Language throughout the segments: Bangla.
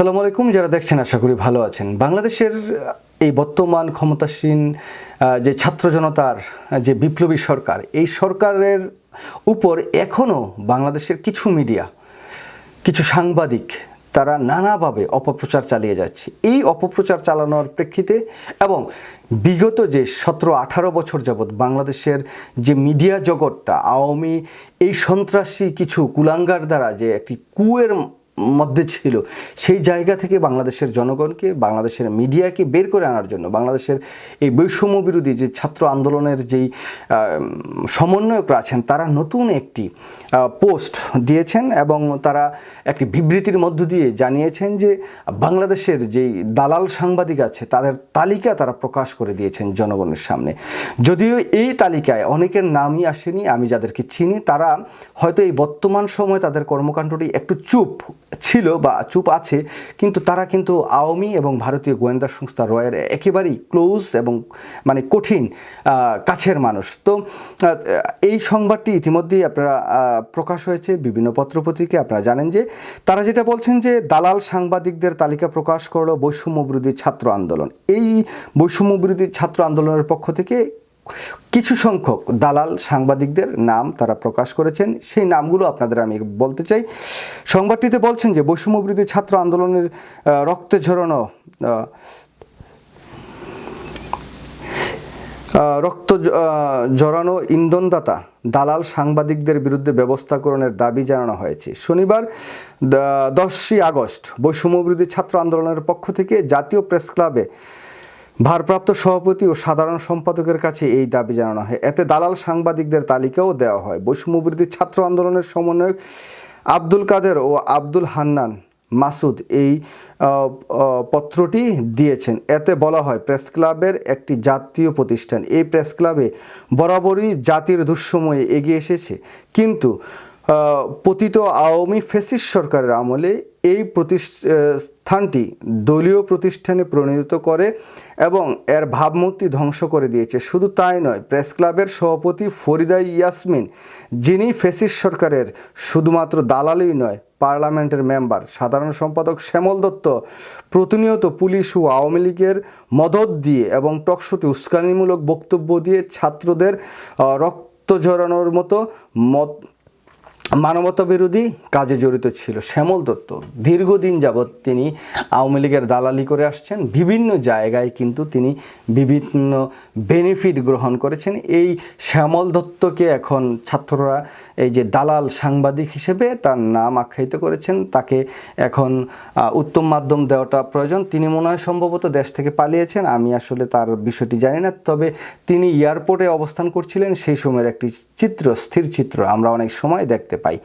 আসসালামু আলাইকুম, যারা দেখছেন আশা করি ভালো আছেন। বাংলাদেশের এই বর্তমান ক্ষমতাসীন যে ছাত্র জনতার যে বিপ্লবী সরকার, এই সরকারের উপর এখনও বাংলাদেশের কিছু মিডিয়া, কিছু সাংবাদিক, তারা নানাভাবে অপপ্রচার চালিয়ে যাচ্ছে। এই অপপ্রচার চালানোর প্রেক্ষিতে এবং বিগত যে সতেরো আঠারো বছর যাবৎ বাংলাদেশের যে মিডিয়া জগৎটা, আওয়ামী এই সন্ত্রাসী কিছু কুলাঙ্গার দ্বারা যে একটি কুয়ের মধ্যে ছিল। সেই জায়গা থেকে বাংলাদেশের জনগণকে, বাংলাদেশের মিডিয়াকে বের করে আনার জন্য, বাংলাদেশের এই বৈষম্য বিরোধী যে ছাত্র আন্দোলনের যেই সমন্বয়করা আছেন, তারা নতুন একটি পোস্ট দিয়েছেন এবং তারা একটি বিবৃতির মধ্য দিয়ে জানিয়েছেন যে বাংলাদেশের যেই দালাল সাংবাদিক আছে, তাদের তালিকা তারা প্রকাশ করে দিয়েছেন জনগণের সামনে। যদিও এই তালিকায় অনেকের নামই আসেনি, আমি যাদেরকে চিনি, তারা হয়তো এই বর্তমান সময় তাদের কর্মকাণ্ডটি একটু চুপ ছিল বা চুপ আছে, কিন্তু তারা কিন্তু আওয়ামী এবং ভারতীয় গোয়েন্দা সংস্থা রয়ের একেবারেই ক্লোজ এবং মানে কঠিন কাছের মানুষ। তো এই সংবাদটি ইতিমধ্যেই আপনারা প্রকাশ হয়েছে, বিভিন্ন পত্রপত্রিকায় আপনারা জানেন যে তারা যেটা বলছেন যে দালাল সাংবাদিকদের তালিকা প্রকাশ করল বৈষম্য বিরোধী ছাত্র আন্দোলন। এই বৈষম্য বিরোধী ছাত্র আন্দোলনের পক্ষ থেকে কিছু সংখ্যক দালাল সাংবাদিকদের নাম তারা প্রকাশ করেছেন। সেই নামগুলো আপনাদের আমি বলতে চাই। সংবাদটিতে বলছেন যে বৈষম্য বিরোধী ছাত্র আন্দোলনের রক্তে ঝরানো রক্ত জড়ানো ইন্ধনদাতা দালাল সাংবাদিকদের বিরুদ্ধে ব্যবস্থা গ্রহণের দাবি জানানো হয়েছে। শনিবার দশই আগস্ট বৈষম্য বিরোধী ছাত্র আন্দোলনের পক্ষ থেকে জাতীয় প্রেস ক্লাবে ভারপ্রাপ্ত সভাপতি ও সাধারণ সম্পাদকের কাছে এই দাবি জানানো হয়। এতে দালাল সাংবাদিকদের তালিকাও দেওয়া হয়। বৈষম্য বিরোধী ছাত্র আন্দোলনের সমন্বয়ক আব্দুল কাদের ও আব্দুল হান্নান মাসুদ এই পত্রটি দিয়েছেন। এতে বলা হয়, প্রেস ক্লাবের একটি জাতীয় প্রতিষ্ঠান। এই প্রেস ক্লাবে বরাবরই জাতির দুঃসময়ে এগিয়ে এসেছে। কিন্তু পতিত আওয়ামী ফেসিস সরকারের আমলে এই প্রতিষ্ঠানটি দলীয় প্রতিষ্ঠানে পরিণত করে এবং এর ভাবমূর্তি ধ্বংস করে দিয়েছে। শুধু তাই নয়, প্রেস ক্লাবের সভাপতি ফরিদা ইয়াসমিন, যিনি ফেসিস সরকারের শুধুমাত্র দালালই নয়, পার্লামেন্টের মেম্বার, সাধারণ সম্পাদক শ্যামল দত্ত, প্রতিনিয়ত পুলিশ ও আওয়ামী লীগের মদত দিয়ে এবং টকশোতে উস্কানিমূলক বক্তব্য দিয়ে ছাত্রদের রক্ত ঝরানোর মতো মত মানবতা বিরোধী কাজে জড়িত ছিল শ্যামল দত্ত। দীর্ঘদিন যাবৎ তিনি আওয়ামী লীগের দালালি করে আসছেন। বিভিন্ন জায়গায় কিন্তু তিনি বিভিন্ন বেনিফিট গ্রহণ করেছেন। এই শ্যামল দত্তকে এখন ছাত্ররা, এই যে দালাল সাংবাদিক হিসেবে তার নাম আখ্যায়িত করেছেন, তাকে এখন উত্তম মাধ্যম দেওয়াটা প্রয়োজন। তিনি মনে হয় সম্ভবত দেশ থেকে পালিয়েছেন। আমি আসলে তার বিষয়টি জানি না। তবে তিনি এয়ারপোর্টে অবস্থান করছিলেন। সেই সময়ের একটি চিত্র, স্থির চিত্র। আমরা অনেক সময় দেখতে পাই।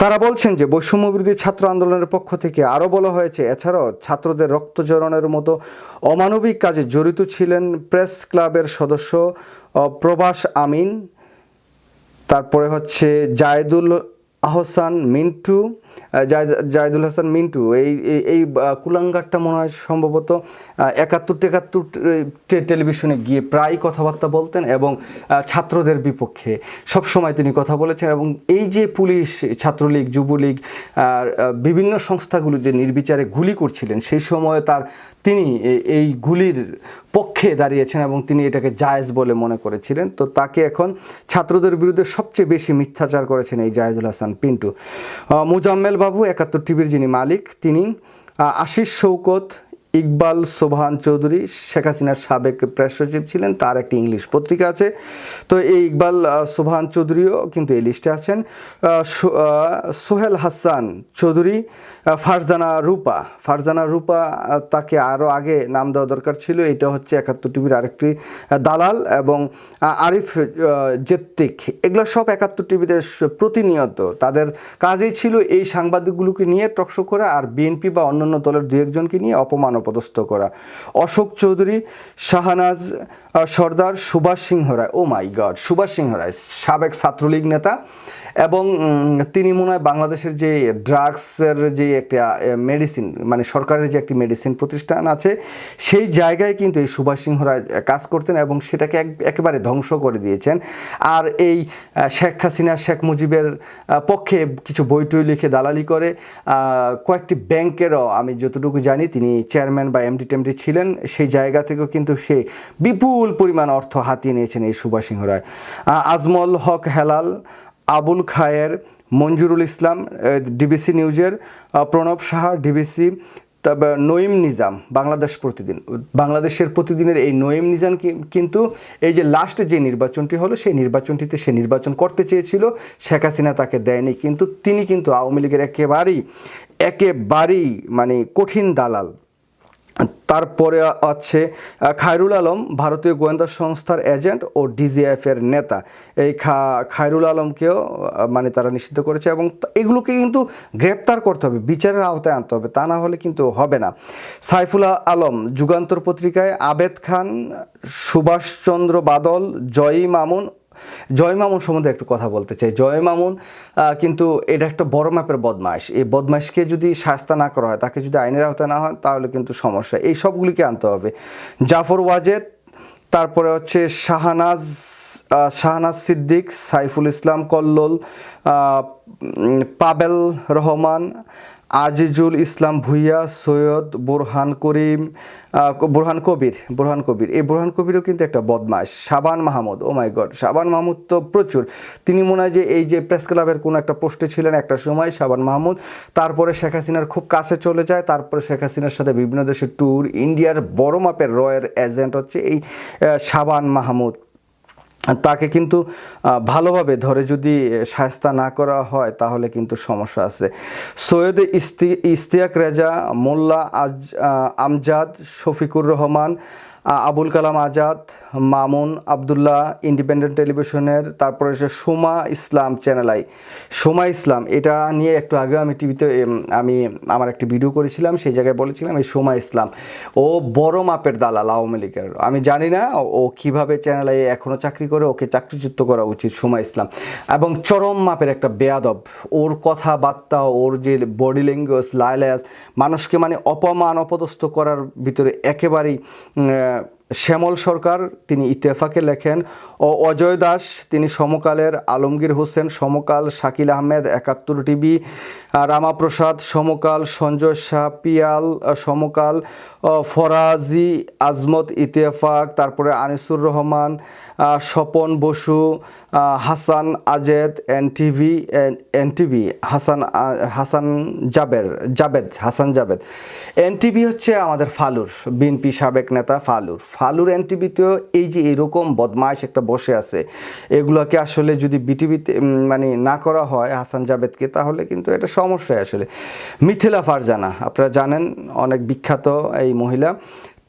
তারা বলছেন যে বৈষম্য বিরোধী ছাত্র আন্দোলনের পক্ষ থেকে আরও বলা হয়েছে, এছাড়াও ছাত্রদের রক্ত জড়ানোর মতো অমানবিক কাজে জড়িত ছিলেন প্রেস ক্লাবের সদস্য প্রবাস আমিন। তারপরে হচ্ছে জায়দুল আহসান, মিন্টু জায়দুল হাসান মিন্টু, এই, এই- কুলাঙ্গারটা মনে হয় সম্ভবত একাত্তর টেকাত্তর টেলিভিশনে গিয়ে প্রায় কথাবার্তা বলতেন এবং ছাত্রদের বিপক্ষে সব সময় তিনি কথা বলেছেন এবং এই যে পুলিশ, ছাত্রলীগ, যুবলীগ, আর বিভিন্ন সংস্থাগুলো যে নির্বিচারে গুলি করছিলেন, সেই সময় তার, তিনি এই গুলির পক্ষে দাঁড়িয়েছেন এবং তিনি এটাকে জায়েজ বলে মনে করেছিলেন। তো তাকে এখন ছাত্রদের বিরুদ্ধে সবচেয়ে বেশি মিথ্যাচার করেছেন এই জায়েজুল হাসান পিন্টু। মুজাম্মেল বাবু একাত্তর টিভির যিনি মালিক, তিনি আশিস শৌকত ইকবাল সোবহান চৌধুরী, শেখ হাসিনার সাবেক প্রেস সচিব ছিলেন, তার একটি ইংলিশ পত্রিকা আছে। তো এই ইকবাল সোবহান চৌধুরীও কিন্তু এই লিস্টে আছেন। সোহেল হাসান চৌধুরী ফারজানা রূপা। ফারজানা রূপা তাকে আরও আগে নাম দেওয়া দরকার ছিল। এটা হচ্ছে একাত্তর টিভির আরেকটি দালাল এবং আরিফ জেত্তিক। এগুলো সব একাত্তর টিভিতে প্রতিনিয়ত। তাদের কাজই ছিল এই সাংবাদিকগুলোকে নিয়ে টকশো করা আর বিএনপি বা অন্যান্য দলের দু একজনকে নিয়ে অপমান অপদস্থ করা। Ashok Chowdhury, Shahnaz Sardar Subhash Singha Roy, oh my god, Subhash Singha Roy, সাবেক ছাত্রলীগ নেতা এবং তিনি মনে হয় বাংলাদেশের যে ড্রাগসের যে একটা মেডিসিন মানে সরকারের যে একটি মেডিসিন প্রতিষ্ঠান আছে, সেই জায়গায় কিন্তু এই সুভাষ সিংহ রায় কাজ করতেন এবং সেটাকে এক- একেবারে ধ্বংস করে দিয়েছেন। আর এই শেখ হাসিনা, শেখ মুজিবের পক্ষে কিছু বই টই লিখে দালালি করে কয়েকটি ব্যাংকেরও আমি যতটুকু জানি, তিনি চেয়ারম্যান বা এমডি টেমডি ছিলেন, সেই জায়গা থেকেও কিন্তু সে বিপুল পরিমাণ অর্থ হাতিয়ে নিয়েছেন এই সুভাষ সিংহ রায়। আজমল হক হেলাল, আবুল খায়ের, মঞ্জুরুল ইসলাম ডিবিসি নিউজের প্রণব সাহা, ডিবিসি তারপর নঈম নিজাম, বাংলাদেশ প্রতিদিন, বাংলাদেশের প্রতিদিনের এই নঈম নিজাম কিন্তু এই যে লাস্টে যে নির্বাচনটি হলো, সেই নির্বাচনটিতে সে নির্বাচন করতে চেয়েছিল, শেখ হাসিনা তাকে দেয়নি, কিন্তু তিনি কিন্তু আওয়ামী লীগের একেবারেই একেবারেই মানে কঠিন দালাল। তারপরে আছে খায়রুল আলম, ভারতীয় গোয়েন্দা সংস্থার এজেন্ট ও ডিজিএফের নেতা। এই খা- খায়রুল আলমকেও মানে তারা নিষিদ্ধ করেছে এবং এগুলোকে কিন্তু গ্রেপ্তার করতে হবে, বিচারের আওতায় আনতে হবে, তা না হলে কিন্তু হবে না। সাইফুল আলম, যুগান্তর পত্রিকায় আবেদ খান, সুভাষচন্দ্র বাদল, জয়ী মামুন জয় মামুন সম্বন্ধে একটু কথা বলতে চাই। জয় মামুন কিন্তু এটা একটা বড় মাপের বদমাইশ। এই বদমাইশকে যদি শাস্তা না করা হয়, তাকে যদি আইনের আওতায় না হয়, তাহলে কিন্তু সমস্যা। এই সবগুলিকে আনতে হবে। জাফর ওয়াজেদ, তারপরে হচ্ছে শাহানাজ শাহনাজ সিদ্দিক, সাইফুল ইসলাম কল্লোল পাবেল রহমান আজিজুল ইসলাম ভুইয়া, সৈয়দ বোরহান করিম বোরহান কবির বোরহান কবির। এই বোরহান কবিরও কিন্তু একটা বদমাস সাবান মাহমুদ। ও মাই গড সাবান মাহমুদ তো প্রচুর। তিনি মনে হয় যে এই যে প্রেস ক্লাবের কোনো একটা পোস্টে ছিলেন একটা সময় সাবান মাহমুদ। তারপরে শেখ হাসিনার খুব কাছে চলে যায়। তারপরে শেখ হাসিনার সাথে বিভিন্ন দেশের ট্যুর ইন্ডিয়ার বড় মাপের রয়ের এজেন্ট হচ্ছে এই সাবান মাহমুদ। তাকে কিন্তু ভালোভাবে ধরে যদি সায়স্তা না করা হয়, তাহলে কিন্তু সমস্যা আছে। সৈয়দ ইস্তি ইস্তিয়াক রেজা, মোল্লা আজ আমজাদ, শফিকুর রহমান আবুল কালাম আজাদ, মামুন আবদুল্লাহ ইন্ডিপেন্ডেন্ট টেলিভিশনের, তারপরে সে সোমা ইসলাম চ্যানেল আই। সোমা ইসলাম, এটা নিয়ে একটু আগে আমি টিভিতে আমি আমার একটি ভিডিও করেছিলাম, সেই জায়গায় বলেছিলাম এই সোমা ইসলাম, ও বড় মাপের দালাল আওয়ামী লীগের। আমি জানি না ও- কীভাবে চ্যানেল আই এখনও চাকরি করে, ওকে চাকরিচ্যুত করা উচিত সোমা ইসলাম। এবং চরম মাপের একটা বেয়াদব, ওর কথাবার্তা, ওর যে বডি ল্যাঙ্গুয়েজ, লাইলাস, মানুষকে মানে অপমান, অপদস্থ করার ভিতরে একেবারেই শ্যামল সরকার, তিনি ইত্তেফাকে লেখেন, ও অজয় দাস, তিনি সমকালের আলমগীর হোসেন, সমকাল শাকিল আহমেদ, একাত্তর টিভি রামাপ্রসাদ, সমকাল সঞ্জয় শাহ পিয়াল সমকাল ফরাজি আজমত ইতেফাক তারপরে Anisur Rahman Swapan Basu Hasan Azed, NTV NTV, Hasan Hasan Jaber, Jabed, Hasan Jabed. NTV হচ্ছে আমাদের ফালুর, বিএনপি সাবেক নেতা ফালুর। ফালুর এনটিভিতেও এই যে এরকম বদমাইশ একটা বসে আছে, এগুলোকে আসলে যদি বিটিভিতে মানে না করা হয় হাসান জাবেদকে তাহলে কিন্তু এটা সমস্যায় আসলে। মিথিলা ফারজানা, আপনারা জানেন, অনেক বিখ্যাত এই মহিলা।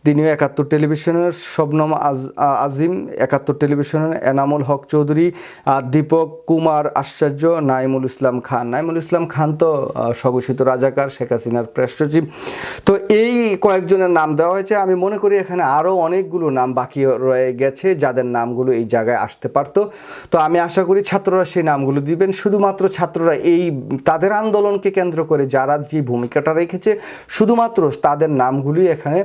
তিনিও একাত্তর টেলিভিশনের শবনম আজ আজিম, একাত্তর টেলিভিশনের এনামুল হক চৌধুরী দীপক কুমার আশ্চর্য, নাইমুল ইসলাম খান। নাইমুল ইসলাম খান তো স্বঘোষিত রাজাকার, শেখ হাসিনার প্রেস সচিব। তো এই কয়েকজনের নাম দেওয়া হয়েছে। আমি মনে করি এখানে আরও অনেকগুলো নাম বাকি রয়ে গেছে, যাদের নামগুলো এই জায়গায় আসতে পারতো। তো আমি আশা করি ছাত্ররা সেই নামগুলো দিবেন। শুধুমাত্র ছাত্ররা এই, তাদের আন্দোলনকে কেন্দ্র করে যারা যে ভূমিকাটা রেখেছে, শুধুমাত্র তাদের নামগুলি এখানে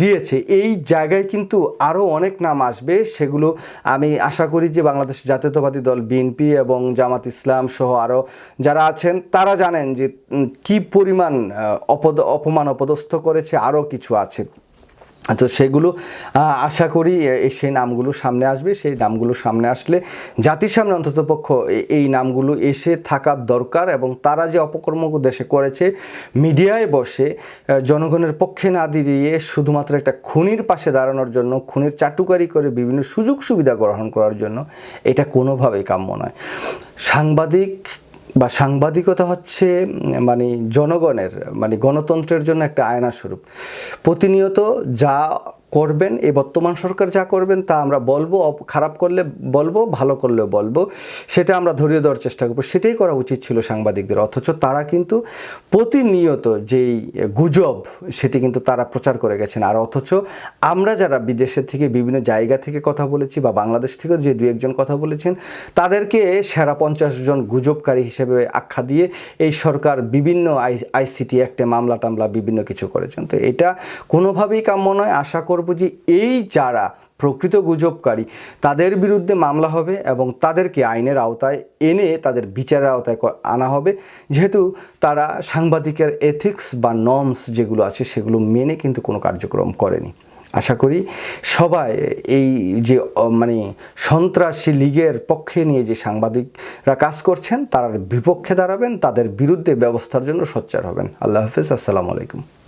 দিয়েছে। এই জায়গায় কিন্তু আরও অনেক নাম আসবে। সেগুলো আমি আশা করি যে বাংলাদেশ জাতীয়তাবাদী দল, বিএনপি এবং জামাত ইসলাম সহ আরও যারা আছেন, তারা জানেন যে কি পরিমাণ অপদ, অপমান অপদস্থ করেছে, আরও কিছু আছে। তো সেগুলো আশা করি সেই নামগুলো সামনে আসবে। সেই নামগুলো সামনে আসলে জাতির সামনে অন্ততপক্ষ এই নামগুলো এসে থাকার দরকার এবং তারা যে অপকর্মগুলো দেশে করেছে, মিডিয়ায় বসে জনগণের পক্ষে না দিয়ে শুধুমাত্র একটা খুনির পাশে দাঁড়ানোর জন্য, খুনির চাটুকারি করে বিভিন্ন সুযোগ সুবিধা গ্রহণ করার জন্য, এটা কোনোভাবেই কাম্য নয়। সাংবাদিক বা সাংবাদিকতা হচ্ছে মানে জনগণের মানে গণতন্ত্রের জন্য একটা আয়না স্বরূপ প্রতিনিয়ত যা করবেন, এই বর্তমান সরকার যা করবেন তা আমরা বলব খারাপ করলে বলব, ভালো করলেও বলব, সেটা আমরা ধরিয়ে দেওয়ার চেষ্টা করব। সেটাই করা উচিত ছিল সাংবাদিকদের। অথচ তারা কিন্তু প্রতিনিয়ত যেই গুজব, সেটি কিন্তু তারা প্রচার করে গেছেন। আর অথচ আমরা যারা বিদেশের থেকে বিভিন্ন জায়গা থেকে কথা বলেছি বা বাংলাদেশ থেকে যে দু একজন কথা বলেছেন, তাদেরকে সেরা পঞ্চাশ জন গুজবকারী হিসেবে আখ্যা দিয়ে এই সরকার বিভিন্ন আই, আইসিটি একটা মামলা টামলা বিভিন্ন কিছু করেছেন। তো এটা কোনোভাবেই কাম্য নয়। আশা করব যে এই যারা প্রকৃত গুজবকারী, তাদের বিরুদ্ধে মামলা হবে এবং তাদেরকে আইনের আওতায় এনে তাদের বিচারের আওতায় আনা হবে। যেহেতু তারা সাংবাদিকের এথিক্স বা নর্মস যেগুলো আছে সেগুলো মেনে কিন্তু কোনো কার্যক্রম করেনি। আশা করি সবাই এই যে মানে সন্ত্রাসী লীগের পক্ষে নিয়ে যে সাংবাদিকরা কাজ করছেন, তার বিপক্ষে দাঁড়াবেন, তাদের বিরুদ্ধে ব্যবস্থার জন্য সোচ্চার হবেন। আল্লাহ হাফিজ, আসসালামু আলাইকুম।